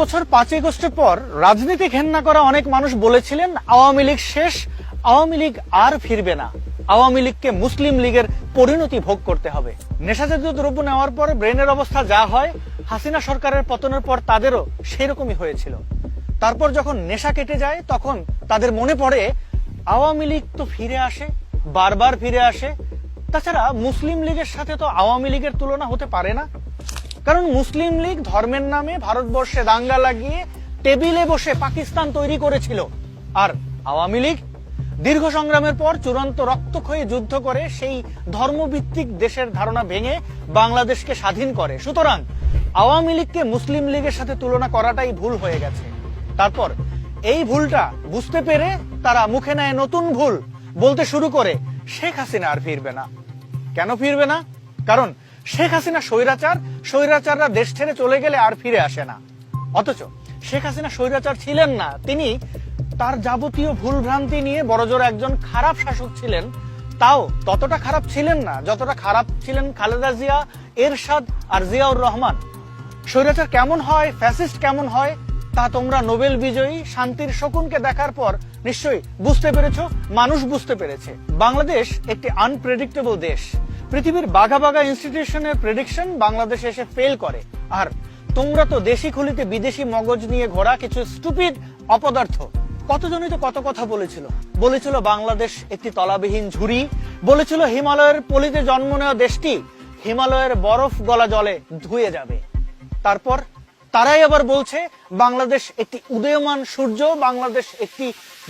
বছর পাঁচই আগস্টের পর রাজনীতি ঘেন্না করা অনেক মানুষ বলেছিলেন, আওয়ামী লীগ শেষ, আওয়ামী লীগ আর ফিরবে না। আওয়ামী লীগকে মুসলিম লীগের পরিণতি ভোগ করতে হবে। নেশাজাতীয় দ্রব্য নেওয়ার পর ব্রেনের অবস্থা যা হয়, হাসিনা সরকারের পতনের পর তাদেরও সেরকমই হয়েছিল। তারপর যখন নেশা কেটে যায়, তখন তাদের মনে পড়ে, আওয়ামী লীগ তো ফিরে আসে, বারবার ফিরে আসে। তাছাড়া মুসলিম লীগের সাথে তো আওয়ামী লীগের তুলনা হতে পারে না। কারণ মুসলিম লীগ ধর্মের নামে ভারতবর্ষে দাঙ্গা লাগিয়ে টেবিলে বসে পাকিস্তান তৈরি করেছিল। আর আওয়ামী লীগ দীর্ঘ সংগ্রামের পর চূড়ান্ত রক্তক্ষয়ী যুদ্ধ করে সেই ধর্মভিত্তিক দেশের ধারণা ভেঙে বাংলাদেশকে স্বাধীন করে। সুতরাং আওয়ামী লীগকে মুসলিম লীগের সাথে তুলনা করাটাই ভুল হয়ে গেছে। তারপর এই ভুলটা বুঝতে পেরে তারা মুখে নেয় নতুন ভুল বলতে শুরু করে, শেখ হাসিনা আর ফিরবে না। কেন ফিরবে না? কারণ শেখ হাসিনা স্বৈরাচার, স্বৈরাচাররা দেশ ছেড়ে চলে গেলে আর ফিরে আসে না। অথচ শেখ হাসিনা স্বৈরাচার ছিলেন না, তিনি তার যাবতীয় ভুল ভ্রান্তি নিয়ে বড়জোর একজন খারাপ শাসক ছিলেন। তাও ততটা খারাপ ছিলেন না, যতটা খারাপ ছিলেন খালেদা জিয়া, এরশাদ আর জিয়াউর রহমান। স্বৈরাচার কেমন হয়, ফ্যাসিস্ট কেমন হয়, তা তোমরা নোবেল বিজয়ী শান্তির শকুনকে দেখার পর নিশ্চয়ই বুঝতে পেরেছ, মানুষ বুঝতে পেরেছে। বাংলাদেশ একটি আনপ্রেডিক্টেবল দেশ। পৃথিবীর বাঘা বাঘা ইনস্টিটিউশনের প্রেডিকশন বাংলাদেশে এসে ফেল করে। আর তোমরা তো দেশি খুলিতে বিদেশি মগজ নিয়ে ঘোরা কিছু স্টুপিড অপদার্থ। কতজনই তো কত কথা বলেছিল। বলেছিল বাংলাদেশ একটি তলাবিহীন ঝুড়ি। বলেছিল হিমালয়ের পলিতে জন্ম নেওয়া দেশটি হিমালয়ের বরফ গলা জলে ধুয়ে যাবে। তারপর তারাই আবার বলছে, বাংলাদেশ একটি উদয়মান সূর্য, বাংলাদেশ একটি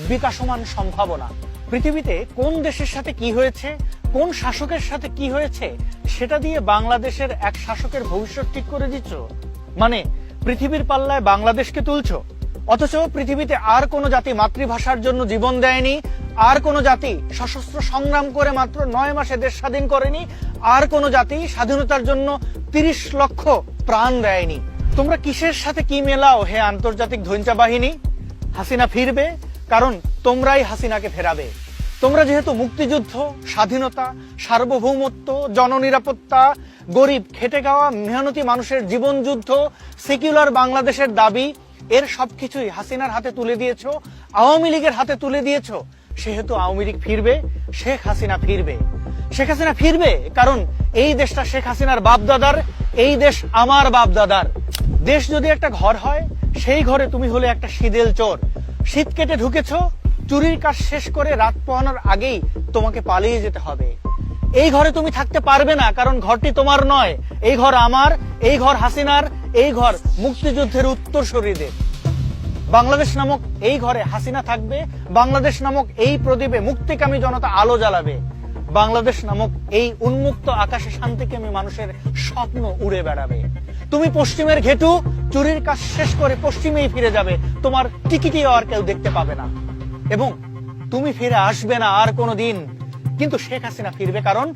বিকাশমান সম্ভাবনা। পৃথিবীতে কোন দেশের সাথে কি হয়েছে, কোন শাসকের সাথে কি হয়েছে, সেটা দিয়ে বাংলাদেশের এক শাসকের ভবিষ্যৎ ঠিক করে দিচ্ছ? মানে পৃথিবীর পাল্লায় বাংলাদেশকে তুলছ? অথচ পৃথিবীতে আর কোন জাতি মাতৃভাষার জন্য জীবন দেয়নি, আর কোন জাতি সশস্ত্র সংগ্রাম করে মাত্র নয় মাসে দেশ স্বাধীন করেনি, আর কোন জাতি স্বাধীনতার জন্য তিরিশ লক্ষ প্রাণ দেয়নি। তোমরা কিসের সাথে কি মেলাও, হে আন্তর্জাতিক ধৈঞ্চা বাহিনী হাসিনা ফিরবে কারণ তোমরাই হাসিনাকে ফেরাবে। তোমরা যেহেতু মুক্তিযুদ্ধ, স্বাধীনতা, সার্বভৌমত্ব, জননিরাপত্তা, গরিব, খেটে খাওয়া, মেহনতি মানুষের জীবন যুদ্ধ সেকুলার বাংলাদেশের দাবি, এর সবকিছুই হাসিনার হাতে তুলে দিয়েছ, আওয়ামী লীগের হাতে তুলে দিয়েছ। সেহেতু আওয়ামী লীগ ফিরবে, শেখ হাসিনা ফিরবে। শেখ হাসিনা ফিরবে কারণ এই দেশটা শেখ হাসিনার বাপদাদার, এই দেশ আমার বাপদাদার। দেশ যদি একটা ঘর হয়, সেই ঘরে তুমি হলে একটা শীদেল চোর। শীত কেটে ঢুকেছ, চুরির কাজ শেষ করে রাত পোহানোর আগেই তোমাকে পালিয়ে যেতে হবে। এই ঘরে তুমি থাকতে পারবে না, কারণ ঘরটি তোমার নয়। এই ঘর আমার, এই ঘর হাসিনার, এই ঘর মুক্তিযুদ্ধের উত্তর উত্তরসূরিদের বাংলাদেশ নামক এই ঘরে হাসিনা থাকবে, বাংলাদেশ নামক এই প্রদীপে মুক্তিকামী জনতা আলো জ্বালাবে। বাংলাদেশ নামক এই উন্মুক্ত আকাশে শান্তিকামী মানুষের স্বপ্ন উড়ে বেড়াবে। তুমি পশ্চিমের ঘেটু চুরির কাজ শেষ করে পশ্চিমেই ফিরে যাবে, তোমার টিকিটি আর কেউ দেখতে পাবে না। এবং তুমি ফিরে আসবে না আর কোনো দিন কিন্তু শেখ হাসিনা ফিরবে কারণ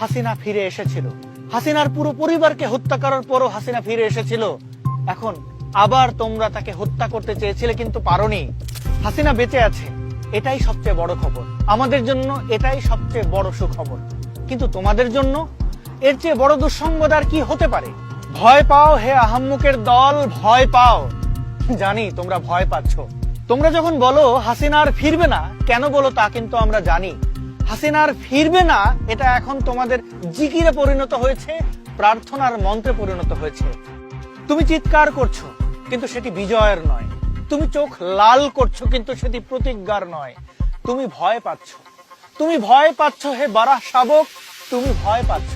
হাসিনা ফিরে এসেছিল। হাসিনার পুরো পরিবারকে হত্যা করার পরও হাসিনা ফিরে এসেছিল। এখন আবার তোমরা তাকে হত্যা করতে চেয়েছিলে কিন্তু পারোনি। হাসিনা বেঁচে আছে, এটাই সবচেয়ে বড় খবর। আমাদের জন্য এটাই সবচেয়ে বড় সুখবর। কিন্তু তোমাদের জন্য এর চেয়ে বড় দুঃসংবাদ আর কি হতে পারে? ভয় পাও হে আহাম্মুকের দল, ভয় পাও। জানি তোমরা ভয় পাচ্ছ। তোমরা যখন বলো হাসিনার ফিরবে না, কেন বলো তা কিন্তু আমরা জানি। হাসিনার ফিরবে না, এটা এখন তোমাদের জিকিরে পরিণত হয়েছে, প্রার্থনার মন্ত্রে পরিণত হয়েছে। তুমি চিৎকার করছ, কিন্তু সেটি বিজয়ের নয়। তুমি চোখ লাল করছ, কিন্তু সেটি প্রতিজ্ঞার নয়। তুমি ভয় পাচ্ছ। তুমি ভয় পাচ্ছ হে বারাহ শাবক, তুমি ভয় পাচ্ছ।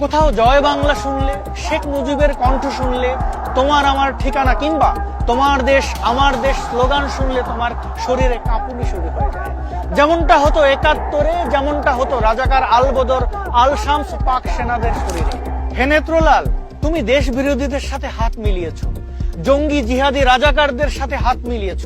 কোথাও জয় বাংলা শুনলে, শেখ মুজিবের কণ্ঠ শুনলে, তোমার আমার ঠিকানা কিংবা তোমার দেশ, আমার দেশ স্লোগান শুনলে তোমার শরীরে কাঁপুনি শুরু হয়ে যায়। যেমনটা হতো একাত্তরে, যেমনটা হতো রাজাকার আলবদর আল শামস পাক সেনাদের শরীরে। হেনেত্রলাল তুমি দেশ বিরোধীদের সাথে হাত মিলিয়েছ। জঙ্গি জিহাদি রাজাকারদের সাথে হাত মিলিয়েছ।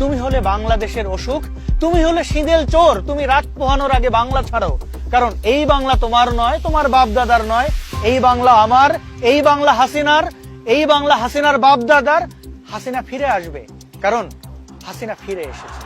তুমি হলে বাংলাদেশের অসুখ, তুমি হলে সিঁদেল চোর, তুমি রাত পোহানোর আগে বাংলা ছাড়ো। কারণ এই বাংলা তোমার নয়, তোমার বাপ দাদার নয়, এই বাংলা আমার, এই বাংলা হাসিনার, এই বাংলা হাসিনার বাপ দাদার হাসিনা ফিরে আসবে। কারণ হাসিনা ফিরে এসেছে।